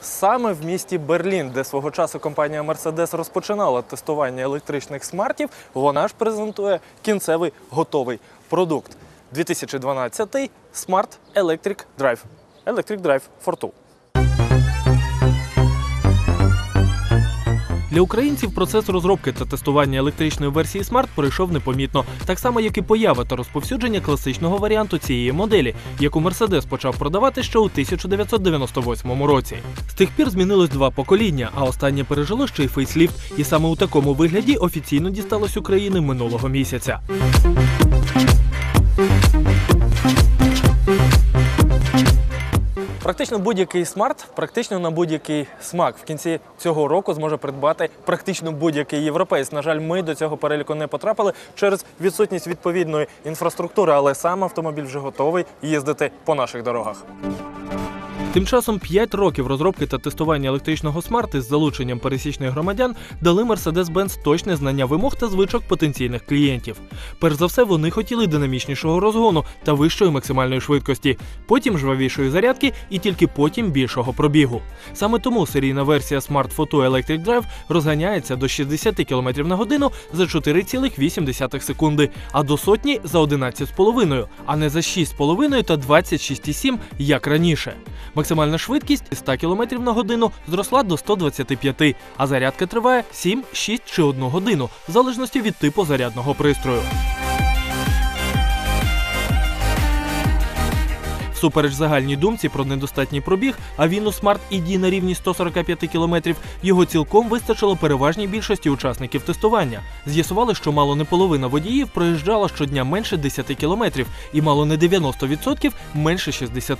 саме в місті Берлін, де свого часу компанія Mercedes розпочинала тестування електричних смартів, вона ж презентує кінцевий готовий продукт. 2012 Smart Electric Drive. Electric Drive for Two. Для українців процес розробки та тестування електричної версії Smart пройшов непомітно, так само як і поява та розповсюдження класичного варіанту цієї моделі, яку Mercedes почав продавати ще у 1998 році. З тих пір змінилось два покоління, а останнє пережило ще й фейсліфт, і саме у такому вигляді офіційно дісталось України минулого місяця. Практично будь-який смарт, практично на будь-який смак в кінці цього року зможе придбати практично будь-який європейць. На жаль, ми до цього переліку не потрапили через відсутність відповідної інфраструктури, але сам автомобіль вже готовий їздити по наших дорогах. Тим часом 5 років розробки та тестування електричного смарти з залученням пересічних громадян дали Mercedes-Benz точне знання вимог та звичок потенційних клієнтів. Перш за все, вони хотіли динамічнішого розгону та вищої максимальної швидкості, потім жвавішої зарядки і тільки потім більшого пробігу. Саме тому серійна версія Smart Photo Electric Drive розганяється до 60 км на годину за 4,8 секунди, а до сотні за 11,5, а не за 6,5 та 26,7, як раніше. Максимальна швидкість 100 км на годину зросла до 125, а зарядка триває 7, 6 чи 1 годину, в залежності від типу зарядного пристрою. Всупереч загальній думці про недостатній пробіг, а він у Smart ID на рівні 145 км, його цілком вистачило переважній більшості учасників тестування. З'ясували, що мало не половина водіїв проїжджала щодня менше 10 км і мало не 90% менше 60.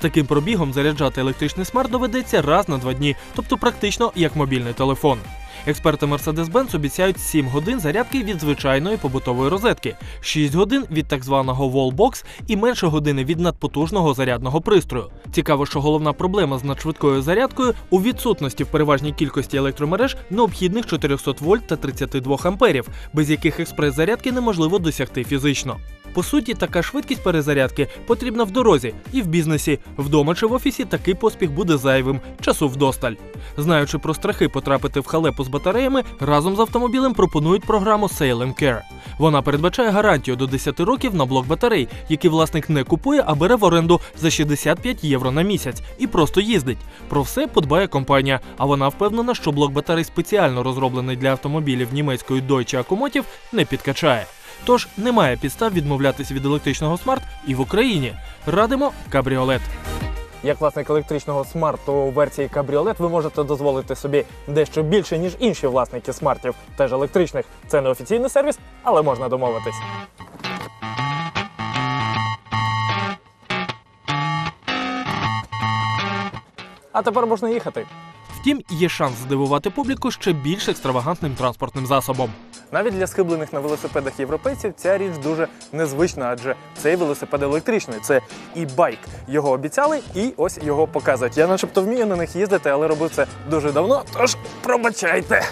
Таким пробігом заряджати електричний смарт доведеться раз на два дні, тобто практично як мобільний телефон. Експерти Mercedes-Benz обіцяють 7 годин зарядки від звичайної побутової розетки, 6 годин від так званого wallbox і менше години від надпотужного зарядного пристрою. Цікаво, що головна проблема з надшвидкою зарядкою у відсутності в переважній кількості електромереж необхідних 400 вольт та 32 амперів, без яких експрес-зарядки неможливо досягти фізично. По суті, така швидкість перезарядки потрібна в дорозі і в бізнесі. Вдома чи в офісі такий поспіх буде зайвим, часу вдосталь. Знаючи про страхи потрапити в халепу з батареями, разом з автомобілем пропонують програму Sale and Care. Вона передбачає гарантію до 10 років на блок батарей, який власник не купує, а бере в оренду за 65 євро на місяць і просто їздить. Про все подбає компанія, а вона впевнена, що блок батарей спеціально розроблений для автомобілів німецької Deutsche Akkumotiv, не підкачає. Тож немає підстав відмовлятися від електричного смарт і в Україні. Радимо кабріолет. Як власник електричного смарту у версії кабріолет, ви можете дозволити собі дещо більше, ніж інші власники смартів, теж електричних. Це не офіційний сервіс, але можна домовитись. А тепер можна їхати. Втім, є шанс здивувати публіку ще більш екстравагантним транспортним засобом. Навіть для схиблених на велосипедах європейців ця річ дуже незвична, адже цей велосипед електричний, це і байк. Його обіцяли, і ось його показують. Я, начебто, вмію на них їздити, але робив це дуже давно. Тож пробачайте.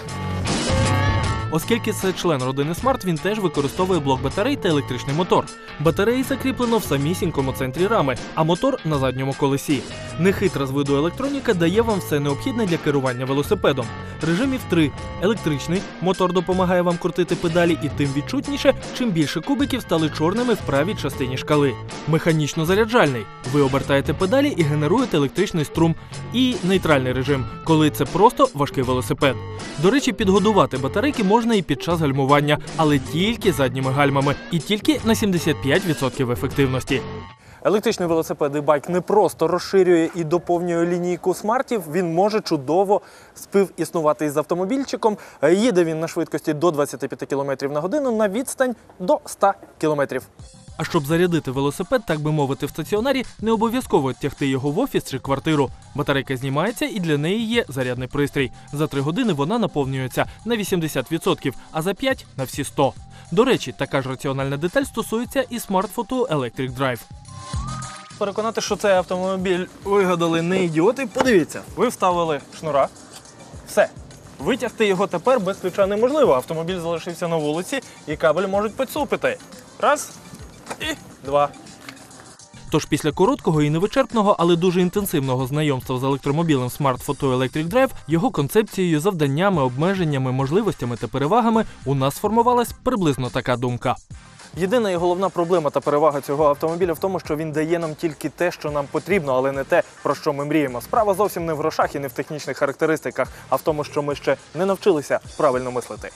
Оскільки це член родини Smart, він теж використовує блок батарей та електричний мотор. Батареї закріплено в самісінькому центрі рами, а мотор на задньому колесі. Нехитра з виду електроніка дає вам все необхідне для керування велосипедом. Режимів три: електричний мотор допомагає вам крутити педалі, і тим відчутніше, чим більше кубиків стали чорними в правій частині шкали. Механічно заряджальний. Ви обертаєте педалі і генеруєте електричний струм. І нейтральний режим, коли це просто важкий велосипед. До речі, підгодувати батарейки можна і під час гальмування, але тільки задніми гальмами і тільки на 75% ефективності. Електричний велосипед і байк не просто розширює і доповнює лінійку смартів. Він може чудово співіснувати із автомобільчиком. Їде він на швидкості до 25 км на годину на відстань до 100 км. А щоб зарядити велосипед, так би мовити, в стаціонарі, не обов'язково тягти його в офіс чи квартиру. Батарейка знімається і для неї є зарядний пристрій. За 3 години вона наповнюється на 80%, а за 5 – на всі 100. До речі, така ж раціональна деталь стосується і Photo Electric Drive. Переконати, що цей автомобіль вигадали не ідіоти. Подивіться, ви вставили шнура. Все. Витягти його тепер без ключа неможливо. Автомобіль залишився на вулиці і кабель можуть підсупити. Раз і два. Тож після короткого і невичерпного, але дуже інтенсивного знайомства з електромобілем Smart Photo Electric Drive, його концепцією, завданнями, обмеженнями, можливостями та перевагами у нас сформувалась приблизно така думка. Єдина і головна проблема та перевага цього автомобіля в тому, що він дає нам тільки те, що нам потрібно, але не те, про що ми мріємо. Справа зовсім не в грошах і не в технічних характеристиках, а в тому, що ми ще не навчилися правильно мислити.